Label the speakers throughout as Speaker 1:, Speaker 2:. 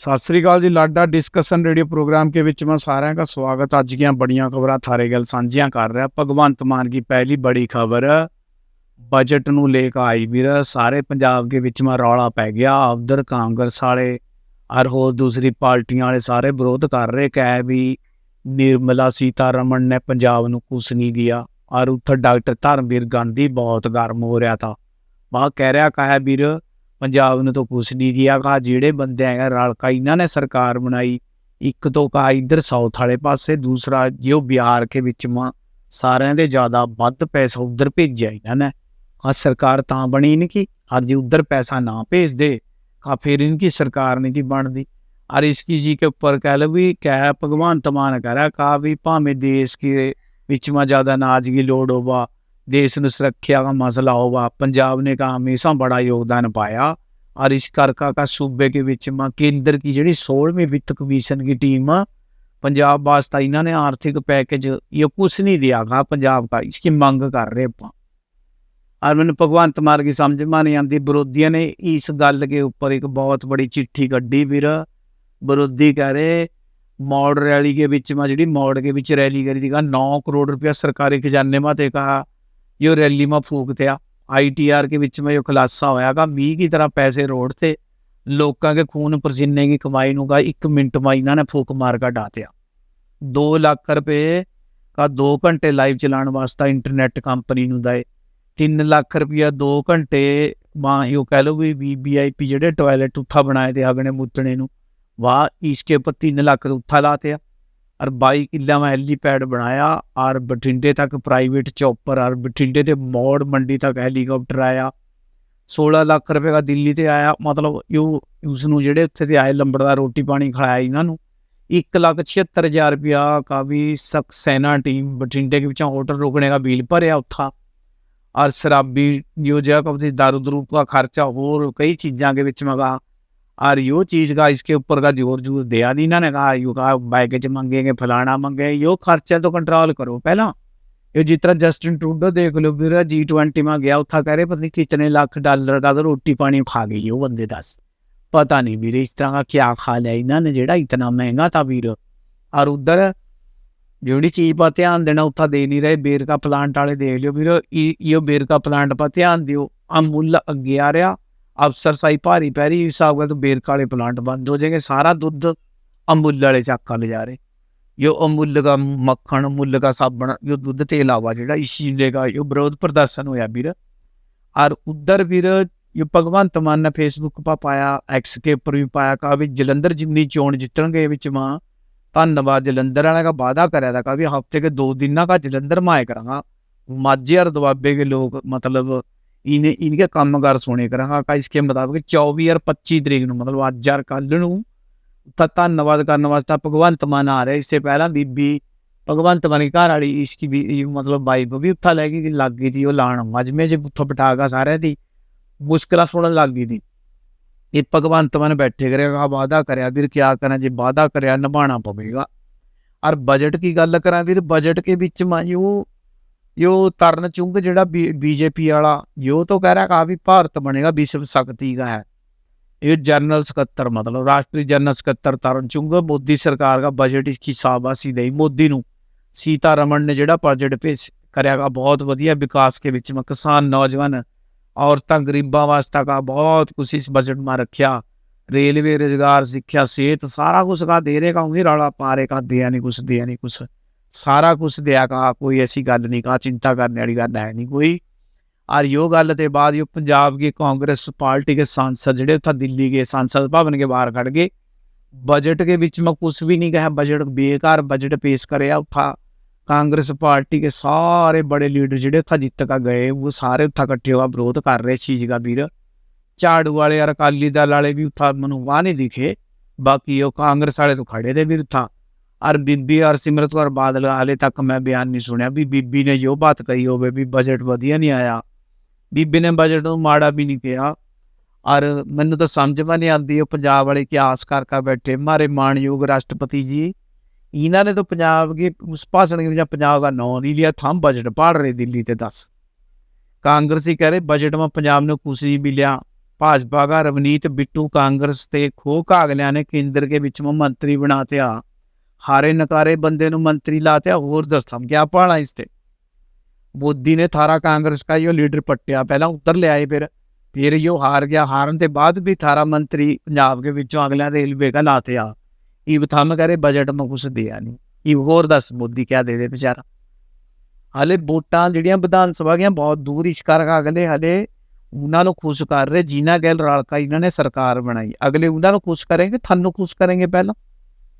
Speaker 1: ਸਤਿ ਸ੍ਰੀ ਅਕਾਲ ਜੀ Lada discussion radio programme के ਵਿੱਚ ਮੈਂ ਸਾਰਿਆਂ ਦਾ ਸਵਾਗਤ ਅੱਜ ਦੀਆਂ ਬੜੀਆਂ ਖਬਰਾਂ ਥਾਰੇ ਗੱਲ ਸਾਂਝੀਆਂ ਕਰ ਰਿਹਾ ਭਗਵੰਤ ਮਾਨ ਦੀ ਪਹਿਲੀ ਬੜੀ ਖਬਰ ਬਜਟ ਨੂੰ ਲੈ ਕੇ ਆਈ ਵੀਰ ਸਾਰੇ ਪੰਜਾਬ ਦੇ ਵਿੱਚ ਮੈਂ ਰੌਲਾ ਪੈ ਗਿਆ ਉਧਰ ਕਾਂਗਰਸ ਵਾਲੇ ਔਰ ਹੋਰ ਦੂਸਰੀ ਪਾਰਟੀਆਂ ਵਾਲੇ ਸਾਰੇ ਵਿਰੋਧ ਕਰ ਰਹੇ ਕਹਿ ਵੀ ਨਿਰਮਲਾ ਸੀਤਾਰਮਣ ਨੇ ਪੰਜਾਬ ਨੂੰ ਕੁਛ ਨਹੀਂ ਦਿਆ ਔਰ ਉੱਥੇ ਡਾਕਟਰ ਧਰਮਵੀਰ ਗਾਂਧੀ ਬਹੁਤ ਗਰਮ ਹੋ ਰਿਹਾ ਥਾ ਬਾ ਕਹਿ ਰਿਹਾ ਕਹਾ ਵੀਰ ਪੰਜਾਬ ਨੂੰ ਤਾਂ ਪੁੱਛ ਨਹੀਂ ਗਿਆ ਕਾ ਜਿਹੜੇ ਬੰਦੇ ਹੈਗਾ ਰਲ ਕਾ ਇਹਨਾਂ ਨੇ ਸਰਕਾਰ ਬਣਾਈ, ਇੱਕ ਤੋਂ ਕਾ ਇਧਰ ਸਾਊਥ ਵਾਲੇ ਪਾਸੇ, ਦੂਸਰਾ ਜੋ ਬਿਹਾਰ ਕੇ ਵਿੱਚ ਮਾ, ਸਾਰਿਆਂ ਦੇ ਜ਼ਿਆਦਾ ਵੱਧ ਪੈਸਾ ਉਧਰ ਭੇਜਿਆ ਇਹਨਾਂ ਨੇ। ਆ ਸਰਕਾਰ ਤਾਂ ਬਣੀ ਨਹੀਂ ਕਿ ਹਰ ਜੀ ਉਧਰ ਪੈਸਾ ਨਾ ਭੇਜ ਦੇ ਕਾ ਫਿਰ ਇਨਕੀ ਸਰਕਾਰ ਨਹੀਂ ਦੀ ਬਣਦੀ। और ਇਸ जी के ऊपर कह लो भी ਕਹਿ है भगवान तमान करा कहा भी भावें देश के बीच में ज़्यादा अनाज की लोड होवा देश ने सुरक्षा का मसला हुआ पंजाब ने कहा हमेशा बड़ा योगदान पाया और इस करका का सूबे के बीच में केंद्र की जी सोलहवीं वित्त कमीशन की टीम पंजाब वास्ता इन्होंने आर्थिक पैकेज ये कुछ नहीं दिया था पंजाब का इसकी मांग कर रहे आप और मैंने भगवंत मान की समझ में नहीं आती विरोधियों ने इस गल के ऊपर एक बहुत बड़ी चिट्ठी कड़ी फिर विरोधी कह रहे मौड़ रैली के बीच में जी मौड़ के बीच रैली करी थी कहा नौ करोड़ रुपया सरकारी खजाने में देखा यो रैली में फूक दिया आईटीआर के बीच में जो खुलासा होया का मी की तरह पैसे रोड थे लोगों के खून पसीने की कमाई ਨੂੰ ਇੱਕ ਮਿੰਟ ਮਾ ਇਹਨਾਂ ਨੇ ਫੂਕ ਮਾਰ ਕੇ ਡਾਤਿਆ 2 ਲੱਖ ਰੁਪਏ ਦਾ 2 ਘੰਟੇ ਲਾਈਵ ਚਲਾਉਣ ਵਾਸਤੇ ਇੰਟਰਨੈਟ ਕੰਪਨੀ ਨੂੰ ਦਏ 3 ਲੱਖ ਰੁਪਇਆ 2 ਘੰਟੇ ਮਾਂ ਇਹ ਕਹਿ ਲਓ ਵੀ ਵੀਵੀਆਈਪੀ ਜਿਹੜੇ ਟਾਇਲਟ ਉੱਥਾ ਬਣਾਏ ਤੇ ਅਗਨੇ ਮੁੱਤਣੇ ਨੂੰ ਵਾਹ ਇਸਕੇ ਉੱਪਰ 3 ਲੱਖ ਦਾ ਉੱਥਾ ਲਾਤੇ ਔਰ 22 ਕਿੱਲਾ ਮੈਂ ਹੈਲੀਪੈਡ ਬਣਾਇਆ, ਔਰ ਬਠਿੰਡੇ ਤੱਕ ਪ੍ਰਾਈਵੇਟ ਚੌਪਰ ਔਰ ਬਠਿੰਡੇ ਦੇ ਮੋੜ ਮੰਡੀ ਤੱਕ ਹੈਲੀਕਾਪਟਰ ਆਇਆ। 16 ਲੱਖ ਰੁਪਏ ਦਾ ਦਿੱਲੀ ਤੇ ਆਇਆ, ਮਤਲਬ ਇਹ ਉਸ ਨੂੰ ਜਿਹੜੇ ਉੱਥੇ ਤੇ ਆਏ ਲੰਬੜਦਾ ਰੋਟੀ ਪਾਣੀ ਖਿਲਾਇਆ ਇਹਨਾਂ ਨੂੰ। 1 ਲੱਖ 76000 ਰੁਪਇਆ ਕਾ ਵੀ ਸਕਸੈਨਾ ਟੀਮ ਬਠਿੰਡੇ ਦੇ ਵਿੱਚੋਂ ਹੋਟਲ ਰੁਕਣੇ ਦਾ ਬਿੱਲ ਭਰਿਆ ਉੱਥਾ। ਔਰ ਸ਼ਰਾਬੀ ਜੋ ਜਗ੍ਹਾ ਕਬਦੀ दारू ਦਰੂ ਦਾ ਖਰਚਾ ਹੋਰ ਕਈ ਚੀਜ਼ਾਂ ਦੇ ਵਿੱਚ ਮਗਾ। और यो चीज का इसके ऊपर का जोर जोर दिया नहीं इन्होंने कहा यू कहा बैगेज मांगेंगे फलाना मांगे यो खर्चा तो कंट्रोल करो पहला ये जिस तरह जस्टिन ट्रूडो देख लो फिर जी ट्वेंटी में गया उठा कह रहे पता नहीं कितने लाख डॉलर का तो रोटी पानी खा गई वो बंदे दस पता नहीं वीर इस तरह का क्या खा लिया इन्होंने जेड़ा इतना महंगा था वीर और उधर ਜਿਹੜੀ ਚੀਜ਼ ਪਾ ਧਿਆਨ ਦੇਣਾ ਉੱਥਾ ਦੇ ਨਹੀਂ ਰਹੇ ਬੇਰਕਾ ਪਲਾਂਟ ਵਾਲੇ ਦੇਖ ਲਿਓ ਵੀਰ ਇਹ ਬੇਰਕਾ ਪਲਾਂਟ ਪਾ ਧਿਆਨ ਦਿਓ ਆ ਮੁੱਲ ਅੱਗੇ ਆ ਰਿਹਾ ਅਫਸਰ ਸਾਈ ਭਾਰੀ ਪੈਰੀ ਹਿਸਾਬ ਨਾਲ ਤਾਂ ਬੇਰਕਾ ਵਾਲੇ ਪਲਾਂਟ ਬੰਦ ਹੋ ਜਾਏਗੇ ਸਾਰਾ ਦੁੱਧ ਅਮੁੱਲ ਵਾਲੇ ਚੱਕਾ ਲੈ ਜਾ ਰਹੇ यो अमूल का मक्खन अमूल का साबण यो दूध ते अलावा ਜਿਹੜਾ ਇਸ਼ੀਲੇ ਦਾ ਇਹ ਵਿਰੋਧ ਪ੍ਰਦਰਸ਼ਨ ਹੋਇਆ ਵੀਰ ਔਰ ਉਧਰ ਵੀਰ ਇਹ ਭਗਵੰਤ ਮਾਨ ਨੇ ਫੇਸਬੁੱਕ ਪਾ ਪਾਇਆ ਐਕਸ ਕੇ ਉੱਪਰ ਵੀ ਪਾਇਆ ਕਾ ਵੀ ਜਲੰਧਰ ਜਿੰਨੀ ਚੋਣ ਜਿੱਤਣਗੇ ਵਿੱਚ ਮਾਂ ਧੰਨਵਾਦ ਜਲੰਧਰ ਵਾਲਿਆਂ ਦਾ ਵਾਅਦਾ ਕਰਿਆ ਦਾ ਕਾ ਵੀ ਹਫਤੇ ਕੇ ਦੋ ਦਿਨਾਂ का ਜਲੰਧਰ में आए करूँगा माझे और दुआबे के लोग इन इनके कामगार सोने ग्रह का इसके मुताबिक चौबीस और पच्चीस तरीक ਨੂੰ, ਮਤਲਬ ਅੱਜ ਜਾਂ ਕੱਲ ਨੂੰ ਧੰਨਵਾਦ ਕਰਨ ਵਾਸਤੇ ਭਗਵੰਤ ਮਾਨ ਆ ਰਿਹਾ। ਇਸ ਪਹਿਲਾਂ ਬੀਬੀ ਭਗਵੰਤ ਮਾਨ ਦੀ ਘਰ ਵਾਲੀ ਇਸਕੀ ਵੀ ਮਤਲਬ ਵਾਈਫ ਵੀ ਉੱਥਾ ਲੈ ਗਈ, ਲੱਗ ਗਈ ਸੀ ਉਹ ਲਾਣ। ਮਜਮੇ ਜੇ ਉੱਥਾ ਬਿਠਾਗਾ ਸਾਰਿਆਂ ਦੀ, ਮੁਸ਼ਕਲਾਂ ਸੁਣਨ ਲੱਗ ਗਈ ਦੀ। ਇਹ ਭਗਵੰਤ ਮਾਨ ਬੈਠੇ ਕਰੇਗਾ ਵਾਦਾ ਕਰਿਆ, ਵੀਰ ਕਿਆ ਕਰਾਂ, ਜੇ ਵਾਦਾ ਕਰਿਆ ਨਿਭਾਣਾ ਪਵੇਗਾ। ਔਰ ਬਜਟ ਕੀ ਗੱਲ ਕਰਾਂ ਵੀਰ ਬਜਟ ਕੇ ਵਿੱਚ ਮਾਇਓ ਉਹ ਤਰਨ ਚੁੰਗ ਜਿਹੜਾ ਬੀਜੇਪी ਵਾਲਾ ਯੋ ਤੋਂ ਕਹਿ ਰਿਹਾ ਕਹਾ ਭਾਰਤ ਬਣੇਗਾ, ਵਿਸ਼ਵ ਸ਼ਕਤੀ ਦਾ ਹੈ। ਇਹ ਜਨਰਲ ਸਕੱਤਰ ਮਤਲਬ ਰਾਸ਼ਟਰੀ ਜਨਰਲ ਸਕੱਤਰ ਤਰਨ ਚੁੰਗ, ਮੋਦੀ ਸਰਕਾਰ ਦਾ ਬਜਟ ਇਸ ਕੀ ਸਾਬਾਸੀ ਦੇਈ ਮੋਦੀ ਨੂੰ। ਸੀਤਾ ਰਮਣ ਨੇ ਜਿਹੜਾ ਬਜਟ ਪੇਸ਼ ਕਰਿਆ ਗਾ, ਬਹੁਤ ਵਧੀਆ ਵਿਕਾਸ ਕੇ ਵਿੱਚ ਮੈਂ, ਕਿਸਾਨ ਨੌਜਵਾਨ ਔਰਤਾਂ ਗਰੀਬਾਂ ਵਾਸਤੇ ਕਾ ਬਹੁਤ ਕੁਝ ਇਸ ਬਜਟ ਮਾ ਰੱਖਿਆ। ਰੇਲਵੇ ਰੋਜ਼ਗਾਰ, ਸਿੱਖਿਆ, ਸਿਹਤ, ਸਾਰਾ ਕੁਝ ਕਾ ਦੇ ਰਹੇ ਕਾ ਉਹੀ ਰਾਲਾ ਪਾ ਰਹੇ ਕਾ ਦਿਆ ਨਹੀਂ ਕੁਛ, ਦਿਆ ਨਹੀਂ ਕੁਛ। ਸਾਰਾ ਕੁਛ ਦਿਆ ਕਾ ਕੋਈ ਐਸੀ ਗੱਲ ਨਹੀਂ ਕਾ ਚਿੰਤਾ ਕਰਨ ਵਾਲੀ ਗੱਲ ਹੈ ਨਹੀਂ ਕੋਈ और यो गल के बाद यो पंजाब की कांग्रेस पार्टी के सांसद ਜਿਹੜੇ ਉੱਥਾ ਦਿੱਲੀ के सांसद भवन के बाहर खड़ गए बजट के बीच में कुछ भी नहीं कहा बजट बेकार बजट पेश करे उठा कांग्रेस पार्टी के सारे बड़े लीडर ਜਿਹੜੇ ਉੱਥਾ ਜਿੱਤ ਕਾ ਗਏ ਉਹ ਸਾਰੇ ਉੱਥਾ ਇਕੱਠੇ ਹੋਆ ਵਿਰੋਧ ਕਰ ਰਹੇ ਚੀਜ਼ ਦਾ ਵੀਰ ਝਾੜੂ ਵਾਲੇ ਔਰ ਅਕਾਲੀ ਦਲ ਵਾਲੇ ਵੀ ਉੱਥਾ ਮੈਨੂੰ ਵਾਹ ਨਹੀਂ ਦਿਖੇ ਬਾਕੀ ਉਹ ਕਾਂਗਰਸ ਵਾਲੇ ਤੋਂ ਖੜੇ ਦੇ ਵੀਰ ਉੱਥਾ ਔਰ ਬੀਬੀ ਔਰ ਸਿਮਰਤ ਕੌਰ ਬਾਦਲ ਹਾਲੇ ਤੱਕ ਮੈਂ ਬਿਆਨ ਨਹੀਂ ਸੁਣਿਆ। ਵੀ ਬੀਬੀ ਨੇ ਜੋ ਬਾਤ ਕਹੀ ਹੋਵੇ ਵੀ ਬਜਟ ਵਧੀਆ ਨਹੀਂ ਆਇਆ। ਬੀਬੀ ਨੇ ਬਜਟ ਨੂੰ ਮਾੜਾ ਵੀ ਨਹੀਂ ਕਿਹਾ। ਔਰ ਮੈਨੂੰ ਤਾਂ ਸਮਝ ਨਹੀਂ ਆਉਂਦੀ ਉਹ ਪੰਜਾਬ ਵਾਲੇ ਕੀ ਆਸ ਕਰ ਕਰ ਬੈਠੇ। ਮਾਰੇ ਮਾਨਯੋਗ ਰਾਸ਼ਟਰਪਤੀ ਜੀ, ਇਹਨਾਂ ਨੇ ਤਾਂ ਪੰਜਾਬ ਦੇ ਉਸ ਭਾਸ਼ਣ ਵਿੱਚ ਪੰਜਾਬ ਦਾ ਨੌ ਨਹੀਂ ਲਿਆ, ਥੰਮ ਬਜਟ ਪਾੜ ਰਹੇ ਦਿੱਲੀ ਤੇ ਦੱਸ। ਕਾਂਗਰਸੀ ਕਹ ਰਹੇ ਬਜਟ ਮੈਂ ਪੰਜਾਬ ਨੂੰ ਕੁਛ ਨਹੀਂ ਮਿਲਿਆ। ਭਾਜਪਾ ਦਾ ਰਵਨੀਤ ਬਿੱਟੂ ਕਾਂਗਰਸ ਤੇ ਖੋ ਕਾਗਲਿਆਂ ਨੇ, ਕੇਂਦਰ ਦੇ ਵਿੱਚ ਮੰਤਰੀ ਬਣਾਤਿਆ ਹਾਰੇ ਨਕਾਰੇ ਬੰਦੇ ਨੂੰ ਮੰਤਰੀ ਲਾਤੇ ਹੋਰ ਦਸ ਥਮ ਗਿਆ ਪਾਣਾ ਇਸ ਤੇ। ਮੋਦੀ ਨੇ ਥਾਰਾ ਕਾਂਗਰਸ ਦਾ ਇਹ ਲੀਡਰ ਪੱਟਿਆ, ਪਹਿਲਾਂ ਉੱਤਰ ਲਿਆਏ ਫਿਰ। ਫਿਰ ਇਹ ਹਾਰ ਗਿਆ, ਹਾਰਨ ਤੇ ਬਾਅਦ ਵੀ ਥਾਰਾ ਮੰਤਰੀ ਪੰਜਾਬ ਦੇ ਵਿੱਚੋਂ ਅਗਲਾ ਰੇਲਵੇ ਦਾ ਲਾਤੇ ਆ। ਇਹ ਬਥਮ ਕਰੇ ਬਜਟ ਨੂੰ ਕੁਛ ਦਿਆ ਨਹੀਂ ਇਹ ਹੋਰ ਦੱਸ, ਮੋਦੀ ਕਿਆ ਦੇ ਦੇ ਵਿਚਾਰਾ। ਹਲੇ ਵੋਟਾਂ ਜਿਹੜੀਆਂ ਵਿਧਾਨ ਸਭਾ ਗਿਆ ਬਹੁਤ ਦੂਰ ਇਸ਼ਕਾਰ ਅਗਲੇ ਹਲੇ ਉਹਨਾਂ ਨੂੰ ਖੁਸ਼ ਕਰ ਰਹੇ। ਜੀਨਾ ਗੈਲ ਰਲਕਾ ਇਹਨਾਂ ਨੇ ਸਰਕਾਰ ਬਣਾਈ। ਅਗਲੇ ਉਹਨਾਂ ਨੂੰ ਖੁਸ਼ ਕਰੇਗੇ ਤੁਹਾਨੂੰ ਖੁਸ਼ ਕਰੇਗੇ ਪਹਿਲਾਂ।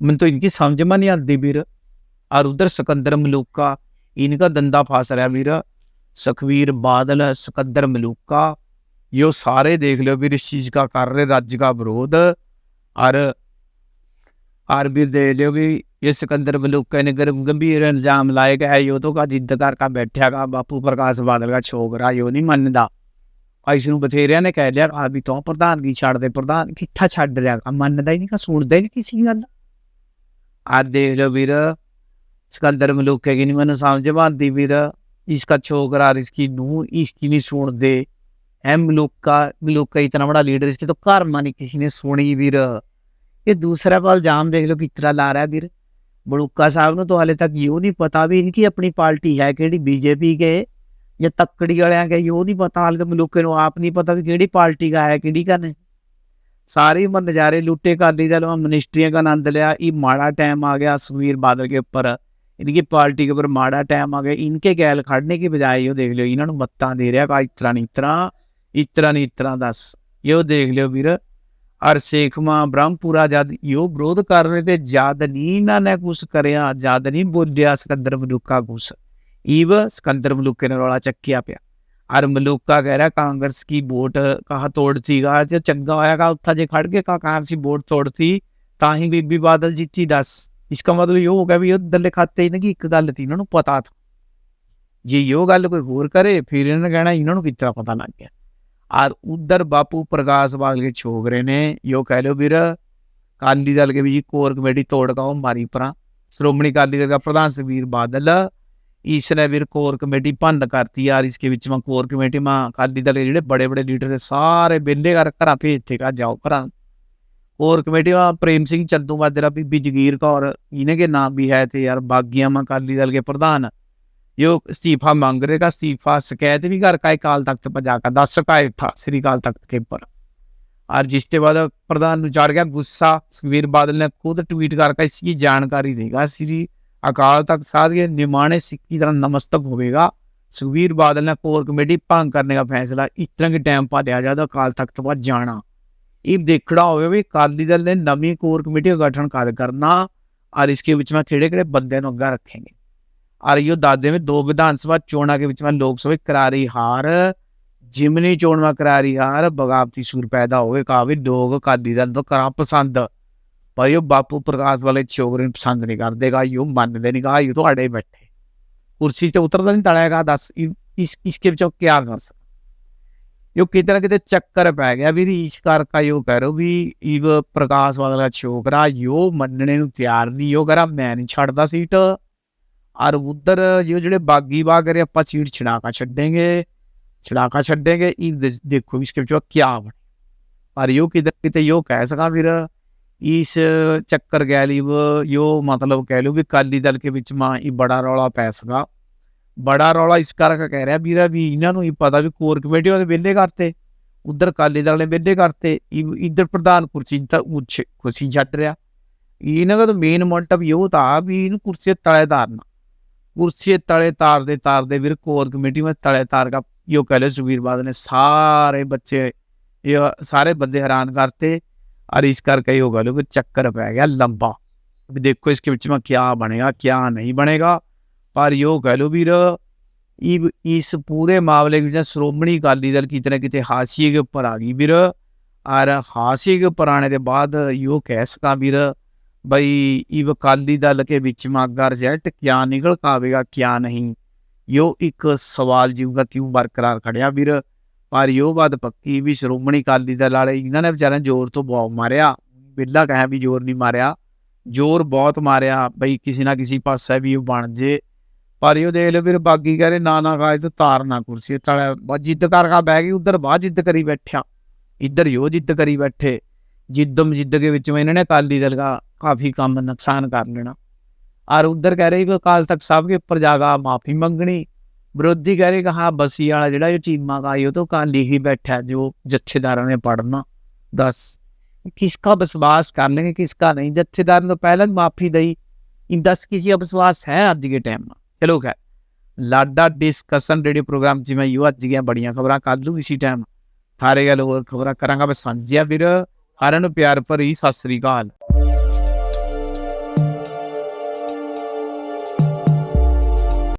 Speaker 1: मन तो इनकी समझ में नहीं आती वीर और उधर सिकंदर मलूका इनका धंधा फांस रहा वीर सखवीर बादल सिकंदर मलूका यो सारे देख लो वीर इस चीज का कर रहे राज्य का विरोध और और भी देख लो कि ये सिकंदर मलूका ने गर्म गंभीर इल्जाम लाए गए यो तो का जिद्द कर का बैठा का बापू प्रकाश बादल का छोकरा यो नहीं मानता ਇਸ ਨੂੰ ਬਥੇਰਿਆਂ ਨੇ ਕਹਿ ਲਿਆ ਆ ਵੀ ਤੂੰ ਪ੍ਰਧਾਨਗੀ ਛੱਡ ਦੇ ਪ੍ਰਧਾਨ ਕਿੱਥਾ ਛੱਡ ਰਿਹਾ ਮੰਨਦਾ ਹੀ ਨਹੀਂ ਕਾ ਸੁਣਦਾ ਹੀ ਨਹੀਂ ਕਿਸੇ ਗੱਲ ਆ ਦੇਖ ਲਓ ਵੀਰ सिकंदर मलूके की नहीं मैंने समझ में आती फिर इसका छोकरा और इसकी नूह इसकी नहीं सुन दे है मलूका मलूका इतना बड़ा लीडर इसके तो घर मानी किसी ने सुनी वीर ये दूसरा पल जाम देख लो कितना ला रहा है वीर मलूका साहब ने तो हाले तक यो नहीं पता भी इनकी अपनी पार्टी है कि बीजेपी के या तकड़ी वाले के यो नहीं पता हाले तो मलूके नु आप नहीं पता भी केड़ी पार्टी का है केड़ी का नहीं सारे मन नज़ारे लुटे अकाली दल मिनिस्ट्रियों का आनंद लिया ये माड़ा टाइम आ गया सुखबीर बादल के ऊपर इनकी पार्टी के ऊपर माड़ा टाइम आ गया इनके गैल खड़ने की बजाय यो देख लियो इन्होंने मत्ता दे रहा का इतना नहीं इतना इतना नहीं इतना दस यो देख लियो वीर और सेखमा ब्रह्मपुरा जद यो विरोध कर रहे थे जद नहीं इन्होंने कुछ करया जद नहीं बोलिया सिकंदर मलूका कुछ ईव सिकंदर मलूके ने रौला चक्किया पिया और मलूका कह रहा कांग्रेस की वोट कहा तोड़ती गा जो चंगा होया उत्था जे खड़ के कहा कांग्रेस की वोट तोड़ती ਤਾਂ ਹੀ ਬੀਬੀ ਬਾਦਲ ਜਿੱਤੀ ਦੱਸ ਇਸਕਾ ਮਤਲਬ ਇਹ ਹੋ ਗਿਆ ਵੀ ਉਧਰਲੇ ਖਾਤੇ ਇਹਨਾਂ ਦੀ ਇੱਕ ਗੱਲ ਤੀ ਇਹਨਾਂ ਨੂੰ ਪਤਾ ਥਾ ਜੇ ਇਹ ਗੱਲ ਕੋਈ ਹੋਰ ਕਰੇ ਫਿਰ ਇਹਨਾਂ ਨੇ ਕਹਿਣਾ ਇਹਨਾਂ ਨੂੰ ਕਿਤਨਾ ਪਤਾ ਲੱਗ ਗਿਆ और उधर बापू प्रकाश बाल के छोकरे ने यो कह लो ਵੀਰ ਕਾਲੀ ਦਲ ਕੇ ਵੀ ਜੀ ਕੋਰ ਕਮੇਟੀ ਤੋੜ ਕਾਓ ਮਾਰੀ ਪਰਾਂ ਸ਼੍ਰੋਮਣੀ ਅਕਾਲੀ ਦਲ ਦਾ ਪ੍ਰਧਾਨ ਸੁਖਬੀਰ ईश्वरवीर कोर कमेटी भंड करती है आर इसके बीच में कोर कमेटी में अकाली दल के जोड़े बड़े बड़े लीडर थे सारे बेले कर घर भेजते का जाओ घर कोर कमेटी में प्रेम सिंह चंदू माजरा बीबी जगीर कौर इन्हें के नाम भी है थे यार बागिया में अकाली दल के प्रधान जो इस्तीफा मांग रहे का इस्तीफा शिकायत भी कर का अकाल तख्त पर जाकर दस शिकायत था श्री अकाल तख्त के ऊपर और जिसके बाद प्रधान चढ़ गया गुस्सा सुखबीर बादल ने खुद ट्वीट करके इसकी जानकारी देगा श्री ਅਕਾਲ ਤਖਤ ਸਾਹਿਬ ਦੇ ਨਿਮਾਣੇ ਸਿੱਕੀ ਤਰ੍ਹਾਂ ਨਮਸਤਕ ਹੋਵੇਗਾ। ਸੁਖਵੀਰ ਬਾਦਲ ਨੇ ਕੋਰ ਕਮੇਟੀ ਭੰਗ ਕਰਨ ਦਾ ਫੈਸਲਾ ਇਸ ਤਰ੍ਹਾਂ ਕੇ ਟਾਈਮ ਪਾ ਦਿਆ ਜਾਦਾ ਅਕਾਲ ਤਖਤ ਵੱਲ ਜਾਣਾ। ਇਹ ਦੇਖਣਾ ਹੋਵੇ ਵੀ ਅਕਾਲੀ ਦਲ ਨੇ ਨਵੀਂ ਕੋਰ ਕਮੇਟੀ ਦਾ ਗਠਨ ਕਰ ਕਰਨਾ और ਕਿਹੜੇ बीच में खेड़े खेड़े बंदे अग्गा रखेंगे और यो ਦੋ ਵਿਧਾਨ ਸਭਾ ਚੋਣਾਂ चोणा ਵਿੱਚ ਮੈਂ ਲੋਕ ਸਭਾ करारी हार जिमनी चोण में करारी हार बगावती सुर पैदा हो गए कहा भी लोग अकाली दल तो करा पसंद ਭਾਈ ਉਹ ਬਾਪੂ ਪ੍ਰਕਾਸ਼ ਵਾਲੇ ਚੋਗਰੇ ਨੂੰ ਪਸੰਦ ਨਹੀਂ ਕਰਦੇ ਗਾ ਯੋ ਮੰਨਦੇ ਨਹੀਂ ਗਾ ਯੋ ਤੁਹਾਡੇ ਬੈਠੇ। ਕੁਰਸੀ ਤੇ ਉਤਰਦਾ ਨਹੀਂ ਤੜਾਇਆਗਾ ਦੱਸ ਇਸ ਇਸਕੇ ਵਿੱਚੋਂ ਕੀ ਕਰ ਸਕ ਯੋ ਕਿਤੇ ਨਾ ਕਿਤੇ ਚੱਕਰ ਪੈ ਗਿਆ ਵੀ ਇਸ ਕਰਕਾ ਯੋ ਕਰੋ ਵੀ ਇਹ ਪ੍ਰਕਾਸ਼ ਵਾਲਾ ਦਾ ਚੋਗਰਾ ਯੋ ਮੰਨਣੇ ਨੂੰ ਤਿਆਰ ਨਹੀਂ ਯੋ ਕਰਾ ਮੈਂ ਨਹੀਂ ਛੱਡਦਾ ਸੀਟ। ਔਰ ਉਧਰ ਜੋ ਜਿਹੜੇ ਬਾਗੀ ਬਾਗ ਰਹੇ ਆਪਾਂ ਸੀਟ ਛਣਾ ਛੜਾਕਾ ਛੱਡेंगे ਛੜਾਕਾ ਛੱਡेंगे ਇਹ ਦੇਖੋ ਇਸਕੇ ਵਿੱਚ ਕੀ ਆਵਣ ਪਰ ਯੋ ਕਿਤੇ ਕਿਤੇ ਯੋ ਕਹਿ ਸਕਾਂ ਵੀਰ। ਇਸ ਚੱਕਰ ਗੈਲੀਬ ਯੋ ਮਤਲਬ ਕਹਿ ਲਿਓ ਕਿ ਕਾਲੀ ਦਲ ਕੇ ਵਿੱਚ ਮਾਂ ਇਹ ਬੜਾ ਰੌਲਾ ਪੈ ਸਕਾ ਬੜਾ ਰੌਲਾ ਇਸ ਕਰਕੇ ਕਹਿ ਰਿਹਾ ਵੀਰਾ ਵੀ ਇਹਨਾਂ ਨੂੰ ਹੀ ਪਤਾ ਵੀ ਕੋਰ ਕਮੇਟੀ ਉਹਦੇ ਵਿਹਲੇ ਕਰਤੇ, ਉਧਰ ਕਾਲੀ ਦਲ ਨੇ ਵਿਹਲੇ ਕਰਤੇ ਇਧਰ ਪ੍ਰਧਾਨ ਕੁਰਸੀ ਤਾਂ ਉੱਚ ਕੁਰਸੀ ਛੱਡ ਰਿਹਾ। ਇਹਨਾਂ ਦਾ ਤਾਂ ਮੇਨ ਮੰਟਪ ਇਹੋ ਤਾਂ ਵੀ ਇਹਨੂੰ ਕੁਰਸੀ ਤਲੇ ਤਾਰਨਾ। ਕੁਰਸੀ ਤਲੇ ਤਾਰਦੇ ਤਾਰਦੇ ਵੀਰ ਕੋਰ ਕਮੇਟੀ ਵਿੱਚ ਤਲੇ ਤਾਰ ਕਾ ਯੋ ਕਹ ਲੈ ਸੁਵੀਰ ਬਾਦ ਨੇ ਸਾਰੇ ਬੱਚੇ, ਇਹ ਸਾਰੇ ਬੰਦੇ ਹੈਰਾਨ ਕਰਤੇ। और इस करके ही होगा लोग चक्कर पै गया लंबा देखो इसके बीच में क्या बनेगा क्या नहीं बनेगा पर यो कह लो वीर इस पूरे मामले के श्रोमणी अकाली दल कितने ना कितने हाशिए के ऊपर आ गई वीर और हाशिए के ऊपर आने के बाद यो कह सका वीर भाई इव अकाली दल के बीच में अगर रिजल्ट क्या निकल पावेगा क्या नहीं यो एक सवाल जीव का क्यों बरकरार खड़िया वीर ਪਰ ਇਹ ਬਾਤ ਪੱਕੀ ਵੀ ਸ਼੍ਰੋਮਣੀ ਅਕਾਲੀ ਦਲ ਵਾਲੇ ਇਹਨਾਂ ਨੇ ਵਿਚਾਰਿਆਂ ਜ਼ੋਰ ਤੋਂ ਬਹੁਤ ਮਾਰਿਆ। ਬਿੱਲਾ ਕਹਾਂ ਵੀ ਜ਼ੋਰ ਨਹੀਂ ਮਾਰਿਆ। ਜ਼ੋਰ ਬਹੁਤ ਮਾਰਿਆ ਬਈ ਕਿਸੇ ਨਾ ਕਿਸੇ ਪਾਸਾ ਵੀ ਉਹ ਬਣ ਜੇ। ਪਰ ਇਹ ਦੇਖ ਲਓ ਵੀਰ ਬਾਗੀ ਕਹਿੰਦੇ ਨਾ ਨਾ ਕਾਇਦ ਤਾਰ ਨਾ ਕੁਰਸੀ ਤੜਾ ਜਿੱਦ ਕਰ ਕਾ ਬਹਿ ਗਈ, ਉਧਰ ਬਾਹ ਜਿੱਦ ਕਰੀ ਬੈਠਿਆ। ਇੱਧਰ ਯੋ ਜਿੱਦ ਕਰੀ ਬੈਠੇ। ਜਿੱਦਮ ਜਿੱਦ ਦੇ ਵਿੱਚ ਇਹਨਾਂ ਨੇ ਅਕਾਲੀ ਦਲ ਦਾ ਕਾਫੀ ਕੰਮ ਨੁਕਸਾਨ ਕਰ ਲੈਣਾ। ਔਰ ਉਧਰ ਕਹਿ ਰਹੀ ਕਿ ਅਕਾਲ ਤਖਤ ਸਭ ਕੇ ਉੱਪਰ ਜਾਗਾ ਮਾਫੀ ਮੰਗਣੀ। विरोधी कह रहे कि हाँ बसी वाला ਜਿਹੜਾ ਜੋ ਚੀਮਾ का ये तो काली ही बैठा है जो जत्थेदारों ने पढ़ना दस किसका विश्वास कर लेंगे किसका नहीं जत्थेदार ने तो पहले माफी दी इन दस किसी का विश्वास है ਅੱਜ ਦੇ ਟਾਈਮ में ਚਲੋ ਖੈਰ ਲਾਡਾ ਡਿਸਕਸ਼ਨ ਰੇਡੀਓ ਪ੍ਰੋਗਰਾਮ ਜਿਵੇਂ ਯੂ ਅੱਜ ਦੀਆਂ ਬੜੀਆਂ ਖਬਰਾਂ ਕੱਲ ਨੂੰ ਇਸੀ ਟਾਈਮ ਥਾਰੇ ਗੱਲ ਹੋਰ ਖਬਰਾਂ ਕਰਾਂਗਾ ਮੈਂ ਸਾਂਝੀਆਂ ਫਿਰ ਸਾਰਿਆਂ ਨੂੰ ਪਿਆਰ ਭਰੀ ਸਤਿ ਸ੍ਰੀ ਅਕਾਲ